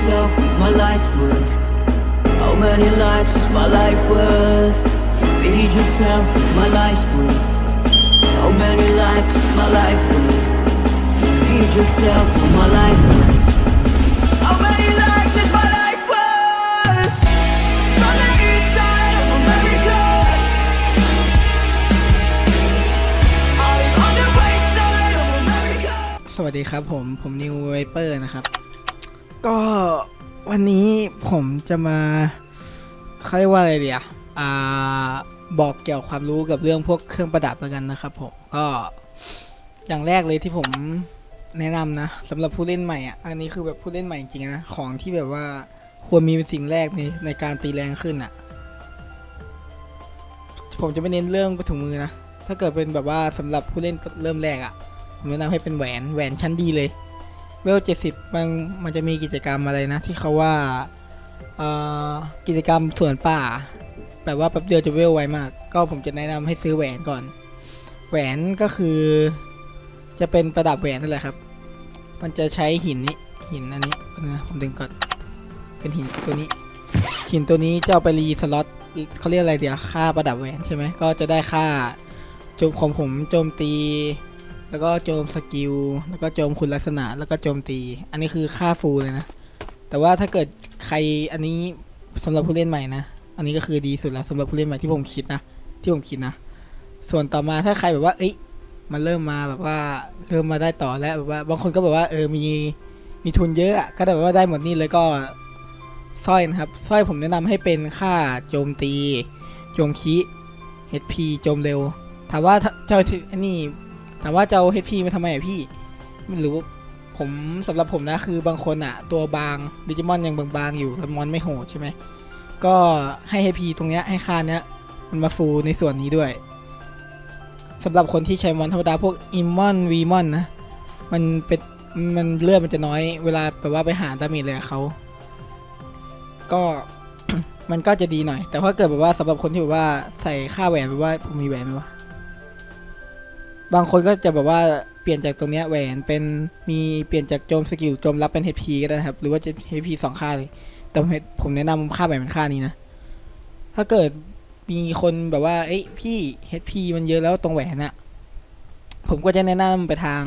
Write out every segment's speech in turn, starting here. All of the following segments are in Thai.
myself with my life's work. How many lives is my life worth? Feed yourself with my life's work. How many lives is my life worth? Feed yourself with my life's worth. How many lives is my life worth? From the east side of America. I'm on the west side of America. สวัสดีครับผม ผมนิวไวเปอร์นะครับ ก็วันนี้ผมจะมาเขาเรียกว่าอะไรเดียอ่าบอกเกี่ยวความรู้กับเรื่องพวกเครื่องประดับแล้วกันนะครับผมก็อย่างแรกเลยที่ผมแนะนำนะสำหรับผู้เล่นใหม่อะอันนี้คือแบบผู้เล่นใหม่จริงๆนะของที่แบบว่าควรมีเป็นสิ่งแรกในในการตีแรงขึ้นอะ ผมจะไม่เน้นเรื่องถุงมือนะถ้าเกิดเป็นแบบว่าสำหรับผู้เล่นเริ่มแรกอะผมแนะนำให้เป็นแหวนแหวนชั้นดีเลย เวลเจ็ดสิบมันมันจะมีกิจกรรมอะไรนะ ที่เขาว่าเอ่อกิจกรรมสวนป่า แบบว่าแป๊บเดียวจะเวลไวมาก ก็ผมจะแนะนำให้ซื้อแหวนก่อน แหวนก็คือจะเป็นประดับแหวนนั่นแหละครับ มันจะใช้หินนี้หินอันนี้นะผมดึงก่อนเป็นหินตัวนี้ หินตัวนี้จะเอาไปรีสล็อตเขาเรียกอะไรเดี๋ยวค่าประดับแหวนใช่ไหมก็จะได้ค่าโจมของผมโจมตี แล้วก็โจมสกิล แล้วก็โจมคุณลักษณะ แล้วก็โจมตี อันนี้คือค่าฟูลเลยนะ แต่ว่าถ้าเกิดใครอันนี้สำหรับผู้เล่นใหม่นะ อันนี้ก็คือดีสุดแล้วสำหรับผู้เล่นใหม่ที่ผมคิดนะ ที่ผมคิดนะ ส่วนต่อมาถ้าใครแบบว่า เอ้ย มันเริ่มมาแบบว่าเริ่มมาได้ต่อแล้วแบบว่าบางคนก็แบบว่าเออ มีมีทุนเยอะก็แบบว่าได้หมดนี่เลยก็สร้อยนะครับสร้อยผมแนะนำให้เป็นค่าโจมตี โจมคี HP โจมเร็ว ถามว่าถ้าเจ้าอันนี้ ถามว่าจะเอา HP มาทำไมอะพี่ ไม่รู้ ผมสำหรับผมนะคือบางคนอะตัวบางดิจิมอนยังบางๆอยู่แล้วมอนไม่โหดใช่ไหม ก็ให้ HP ตรงเนี้ยให้ค่าเนี้ยมันมาฟูลในส่วนนี้ด้วยสำหรับคนที่ใช้มอนธรรมดาพวกอิมมอนวีมอนนะ มันเป็นมันเลือดมันจะน้อยเวลาแบบว่าไปหาดาเมจเลยเขาก็มันก็จะดีหน่อย แต่ถ้าเกิดแบบว่าสำหรับคนที่แบบว่าใส่ค่าแหวนแบบว่าผมมีแหวนไหมวะ บางคนก็จะแบบว่าเปลี่ยนจากตรงเนี้ยแหวนเป็นมีเปลี่ยนจากโจมสกิลโจมรับเป็น HP ก็ได้นะครับ หรือว่าจะ HP สองค่าเลย แต่ผมแนะนำค่าแหวนเป็นค่านี้นะ ถ้าเกิดมีคนแบบว่า เอ้ยพี่ HP มันเยอะแล้วตรงแหวนอะผมก็จะแนะนำไปทาง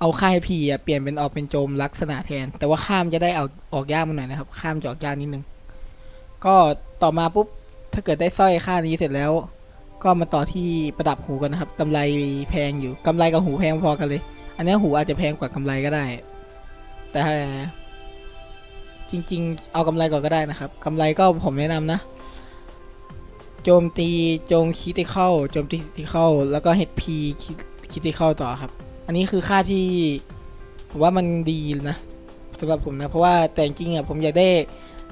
เอาค่า HP อะเปลี่ยนเป็นออกเป็นโจมลักษณะแทน แต่ว่าข้ามจะได้เอาออกยากมาหน่อยนะครับ ข้ามจะออกยากนิดนึง ก็ต่อมาปุ๊บถ้าเกิดได้สร้อยค่านี้เสร็จแล้ว ก็มาต่อที่ประดับหูกันนะครับกำไรแพงอยู่กำไรกับหูแพงพอกันเลย อันนี้หูอาจจะแพงกว่ากำไรก็ได้ แต่จริง ๆ เอากำไรก่อนก็ได้นะครับกำไรก็ผมแนะนำนะ โจมตีโจมคิติเข้าโจมตีคิติเข้าแล้วก็ HP คิติเข้าต่อครับ อันนี้คือค่าที่ผมว่ามันดีนะสำหรับผมนะเพราะว่าแต่จริงๆอะผมอยากได้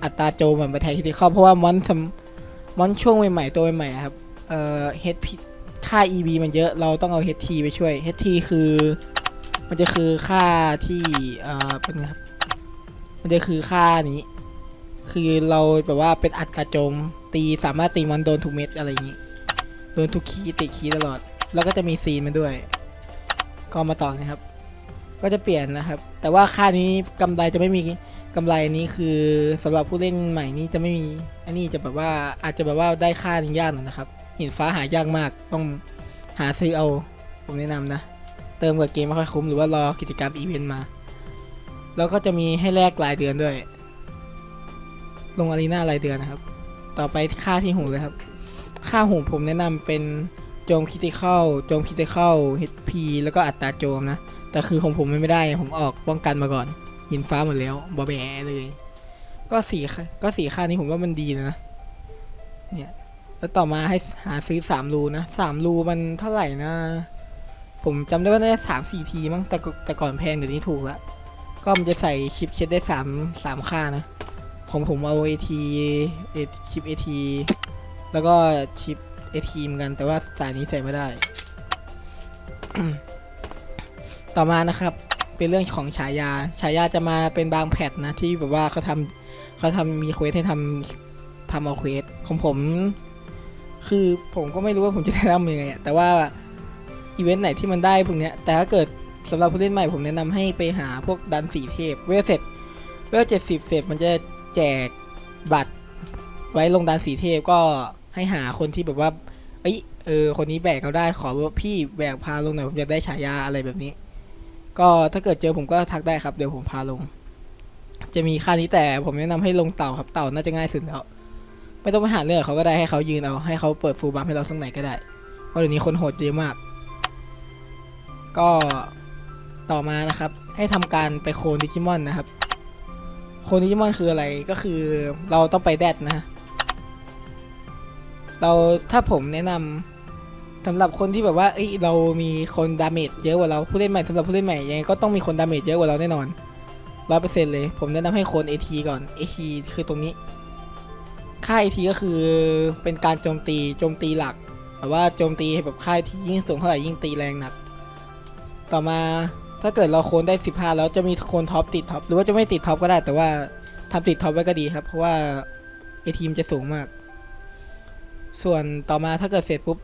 อัตราโจมมันไปแทนคิติเข้าเพราะว่ามอนสำมอนช่วงใหม่ๆตัวใหม่ๆครับ เอ่อ HP ค่า EV มันเยอะเราต้องเอา HT ไปช่วย HT คือมันจะคือค่าที่เอ่อเป็นครับมันจะคือค่านี้ คือเราแบบว่าเป็นอัตราโจมตีสามารถตีมันโดนทุกเม็ดอะไรอย่างนี้โดนทุกคีย์ติดคีย์ตลอด แล้วก็จะมีซีนมาด้วย ก็มาต่อนะครับ ก็จะเปลี่ยนนะครับ แต่ว่าค่านี้กำไรจะไม่มีกำไรนี้คือสำหรับผู้เล่นใหม่นี้จะไม่มี อันนี้จะแบบว่าอาจจะแบบว่าได้ค่านี้ยากหน่อยนะครับ หินฟ้าหายากมากต้องหาซื้อเอาผมแนะนำนะ เติมกับเกมไม่ค่อยคุ้มหรือว่ารอกิจกรรมอีเวนต์มา แล้วก็จะมีให้แลกรายเดือนด้วย ลงอารีนารายเดือนนะครับ ต่อไปค่าที่หูเลยครับ ค่าหูผมแนะนำเป็นโจมคิติเข้าโจมคิติเข้า HP แล้วก็อัตราโจมนะ แต่คือของผมมันไม่ได้ ผมออกป้องกันมาก่อนหินฟ้าหมดแล้วบอแบเลย ก็สี่ก็สีค่านี้ผมว่ามันดีนะเนี่ย แล้วต่อมาให้หาซื้อสามรูนะสามรูมันเท่าไหร่นะ ผมจำได้ว่าได้สามสี่ทีมั้งแต่กแต่ก่อนแพงเดี๋ยวนี้ถูกละก็มันจะใส่ชิปเช็ดได้สามสามค่านะของผมเอา AT เอชิป AT แล้วก็ชิป AT เหมือนกัน แต่ว่าสายนี้ใส่ไม่ได้ ต่อมานะครับ เป็นเรื่องของฉายา ฉายาจะมาเป็นบางแพทนะที่แบบว่าเขาทำเขาทำมีเควสให้ทำทำเอาเควสของผม คือผมก็ไม่รู้ว่าผมจะแนะนำยังไงอะแต่ว่าอีเวนต์ไหนที่มันได้พวกเนี้ย แต่ถ้าเกิดสำหรับผู้เล่นใหม่ผมแนะนำให้ไปหาพวกดันสีเทพ เวลเสร็จ เวลเจ็ดสิบเสร็จมันจะแจกบัตร ไว้ลงดานสีเทพก็ให้หาคนที่แบบว่า เอ้ยเออคนนี้แบกเราได้ขอว่าพี่แบกพาลงหน่อยผมอยากได้ฉายาอะไรแบบนี้ ก็ถ้าเกิดเจอผมก็ทักได้ครับเดี๋ยวผมพาลง จะมีค่านี้แต่ผมแนะนำให้ลงเต่าครับเต่าน่าจะง่ายสุดแล้ว ไม่ต้องไปหาเรื่องเขาก็ได้ให้เขายืนเอาให้เขาเปิดฟูลบัฟให้เราสักไหนก็ได้ เพราะเดี๋ยวนี้คนโหดเยอะมาก ก็ต่อมานะครับ ให้ทำการไปโคลนดิจิมอนนะครับ โคลนดิจิมอนคืออะไรก็คือเราต้องไปแดดนะ เราถ้าผมแนะนำสำหรับคนที่แบบว่าเอ้ยเรามีคนดาเมจเยอะกว่าเราผู้เล่นใหม่สำหรับผู้เล่นใหม่ยังไงก็ต้องมีคนดาเมจเยอะกว่าเราแน่นอนร้อยเปอร์เซ็นต์เลย ผมแนะนำให้โคนเอทีก่อนเอทีคือตรงนี้ ค่ายทีก็คือเป็นการโจมตีโจมตีหลัก แต่ว่าโจมตีแบบค่ายที่ยิ่งสูงเท่าไหร่ยิ่งตีแรงหนัก ต่อมาถ้าเกิดเราโคนได้ 15 แล้วจะมีโคนท็อปติดท็อปหรือว่าจะไม่ติดท็อปก็ได้ แต่ว่าทำติดท็อปไว้ก็ดีครับ เพราะว่าเอทีมจะสูงมาก ส่วนต่อมาถ้าเกิดเสร็จปุ๊บ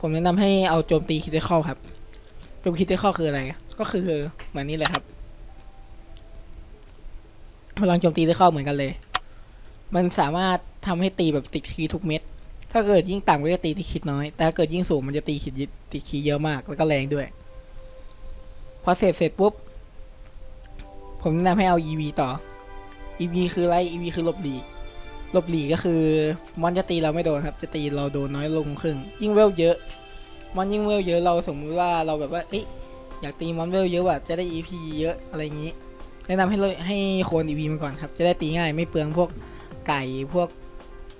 ผมแนะนำให้เอาโจมตีคิดเข้าครับโจมคิดเข้าคืออะไร ก็คือเหมือนนี้เลยครับพลังโจมตีได้เข้าเหมือนกันเลย มันสามารถทำให้ตีแบบติดคีย์ทุกเม็ด ถ้าเกิดยิ่งต่ำก็จะตีติดคีย์น้อย แต่ถ้าเกิดยิ่งสูงมันจะตีคีย์ยิติดคีย์เยอะมาก แล้วก็แรงด้วย พอเสร็จเสร็จปุ๊บ ผมแนะนำให้เอา EV ต่อ EV คืออะไร EV คือลบหลีกลบหลีกก็คือมอนจะตีเราไม่โดนครับ จะตีเราโดนน้อยลงครึ่ง ยิ่งเวลเยอะมอนยิ่งเวลเยอะเราสมมุติว่าเราแบบว่าเอ๊ะอยากตีมอนเวลเยอะว่ะจะได้ EP เยอะอะไรอย่างนี้ แนะนำให้เราให้โคน EV มาก่อนครับ จะได้ตีง่ายไม่เปลืองพวก ไก่พวก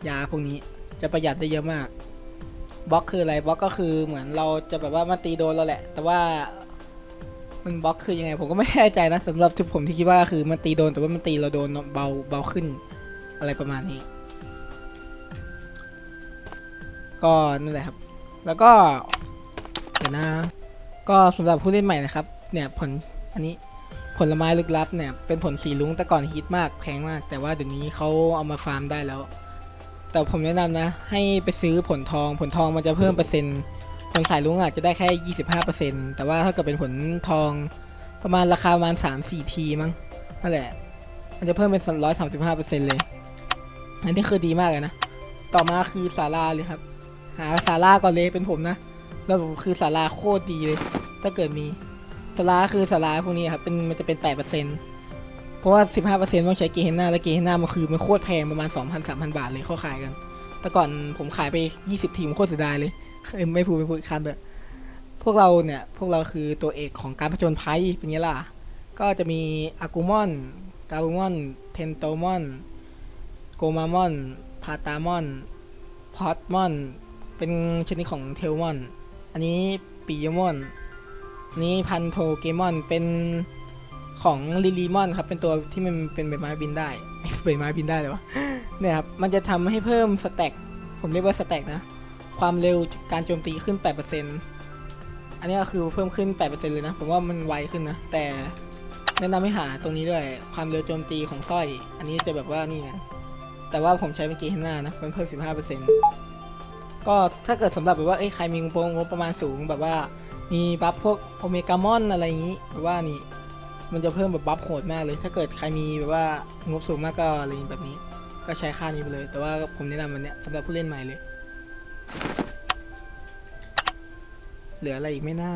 ยาพวกนี้จะประหยัดได้เยอะมากบล็อกคืออะไรบล็อกก็คือเหมือนเราจะแบบว่ามาตีโดนเราแหละ แต่ว่ามันบล็อกคือยังไงผมก็ไม่แน่ใจนะสำหรับที่ผมที่คิดว่าคือมันตีโดนแต่ว่ามันตีเราโดนเบาเบาขึ้น อะไรประมาณนี้ ก็นั่นแหละครับ แล้วก็เดี๋ยวนะ ก็สำหรับผู้เล่นใหม่นะครับ เนี่ยผลอันนี้ ผลไม้ลึกลับเนี่ยเป็นผลสีลุ้งแต่ก่อนฮิตมากแพงมาก แต่ว่าเดี๋ยวนี้เขาเอามาฟาร์มได้แล้ว แต่ผมแนะนำนะ ให้ไปซื้อผลทอง ผลทองมันจะเพิ่มเปอร์เซ็นต์ผลสายลุ้งอาจจะได้แค่25%แต่ว่าถ้าเกิดเป็นผลทองประมาณราคาประมาณ3-4ทีมั้งนั่นแหละ มันจะเพิ่มเป็น135%เปอร์เซ็นต์เลยอันนี้คือดีมากเลยนะ ต่อมาคือสาราเลยครับ หาสาราก่อนเลยเป็นผมนะแล้วคือสาราโคตรดีเลย ถ้าเกิดมี สาราคือสาราพวกนี้ครับเป็นมันจะเป็น8%เปอร์เซ็นเพราะว่า15%ต้องใช้เกเฮน่าและเกเฮน่ามันคือมันโคตรแพงประมาณ2,000-3,000บาทเลยเขาขายกัน แต่ก่อนผมขายไป20ทีมโคตรเสียดายเลยไม่พูดไม่พูดคันเลยพวกเราเนี่ยพวกเราคือตัวเอกของการผจญภัยเป็นไงล่ะ ก็จะมีอากูมอนกาบูมอนเพนโตมอนโกมามอนพาตามอนพอตมอนเป็นชนิดของเทลมอน อันนี้ปียมอน นี้พันโทเกมอนเป็นของลิลีมอนครับ เป็นตัวที่มันเป็นใบไม้บินได้ใบไม้บินได้เลยวะเนี่ยครับ มันจะทำให้เพิ่มสแต็กผมเรียกว่าสแต็กนะ ความเร็วการโจมตีขึ้น 8%อันนี้ก็คือเพิ่มขึ้น 8%เลยนะ ผมว่ามันไวขึ้นนะ แต่แนะนำให้หาตรงนี้ด้วย ความเร็วโจมตีของสร้อย อันนี้จะแบบว่านี่ไงแต่ว่าผมใช้เป็นกีเฮน่านะ มันเพิ่ม 15%ก็ถ้าเกิดสำหรับแบบว่า เอ้ย ใครมีงบงบประมาณสูงแบบว่า มีบัฟพวกโอเมกามอนอะไรอย่างนี้แบบว่านี่ มันจะเพิ่มแบบบัฟโหดมากเลย ถ้าเกิดใครมีแบบว่างบสูงมากก็อะไรแบบนี้ ก็ใช้ค่านี้ไปเลย แต่ว่าผมแนะนำมันนี้สำหรับผู้เล่นใหม่เลย เหลืออะไรอีกไม่น่า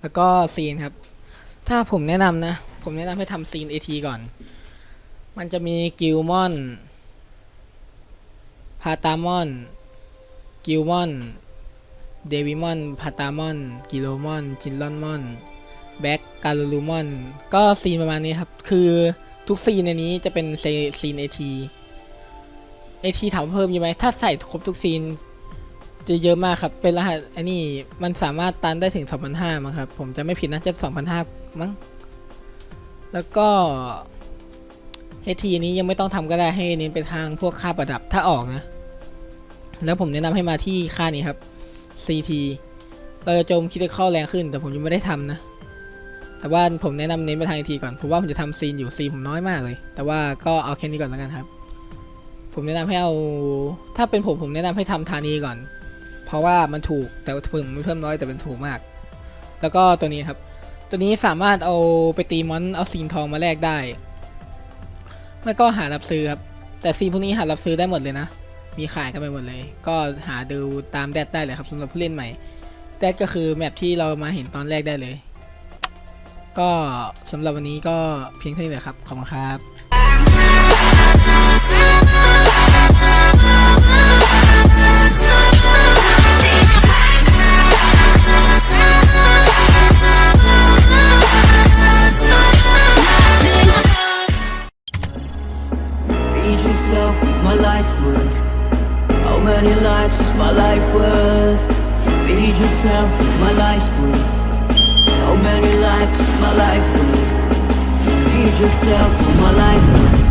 แล้วก็ซีนครับ ถ้าผมแนะนำนะ ผมแนะนำให้ทำซีน AT ก่อน มันจะมีกิลมอน พาตามอน กิลมอน เดวิมอน พาตามอน กิโลมอน จินลอนมอน แบ็กการูลูมอน ก็ซีนประมาณนี้ครับ คือทุกซีนในนี้จะเป็นซีนเอทีเอทีถามเพิ่มยังไหม ถ้าใส่ครบทุกซีน จะเยอะมากครับ เป็นรหัสอันนี้มันสามารถตันได้ถึง 2,500มั้งครับ ผมจะไม่ผิดนะจะ2,500มั้ง แล้วก็ เอทีนี้ยังไม่ต้องทำก็ได้ให้เน้นไปทางพวกค่าประดับถ้าออกนะ แล้วผมแนะนำให้มาที่ค่านี้ครับ CT เราจะโจมคิดเข้าแรงขึ้น แต่ผมยังไม่ได้ทำนะ แต่ว่าผมแนะนำเน้นไปทางทีก่อนผมว่าผมจะทำซีนอยู่ซีนผมน้อยมากเลย แต่ว่าก็เอาแค่นี้ก่อนแล้วกันครับ ผมแนะนำให้เอา ถ้าเป็นผมผมแนะนำให้ทำธานีก่อน เพราะว่ามันถูกแต่ถึงมันเพิ่มน้อยแต่เป็นถูกมาก แล้วก็ตัวนี้ครับ ตัวนี้สามารถเอาไปตีมอนเอาซีนทองมาแลกได้ ไม่ก็หารับซื้อครับ แต่ซีนพวกนี้หารับซื้อได้หมดเลยนะ มีขายกันไปหมดเลย ก็หาดูตามแดดได้เลยครับสำหรับผู้เล่นใหม่แดดก็คือแมปที่เรามาเห็นตอนแรกได้เลย ก็สำหรับวันนี้ก็เพียงเท่านี้แหละครับ ขอบคุณครับ Yourself with my life's work. How many lives is my life worth? Feed yourself with my life's work. How many lives is my life worth? Feed yourself with my life's work.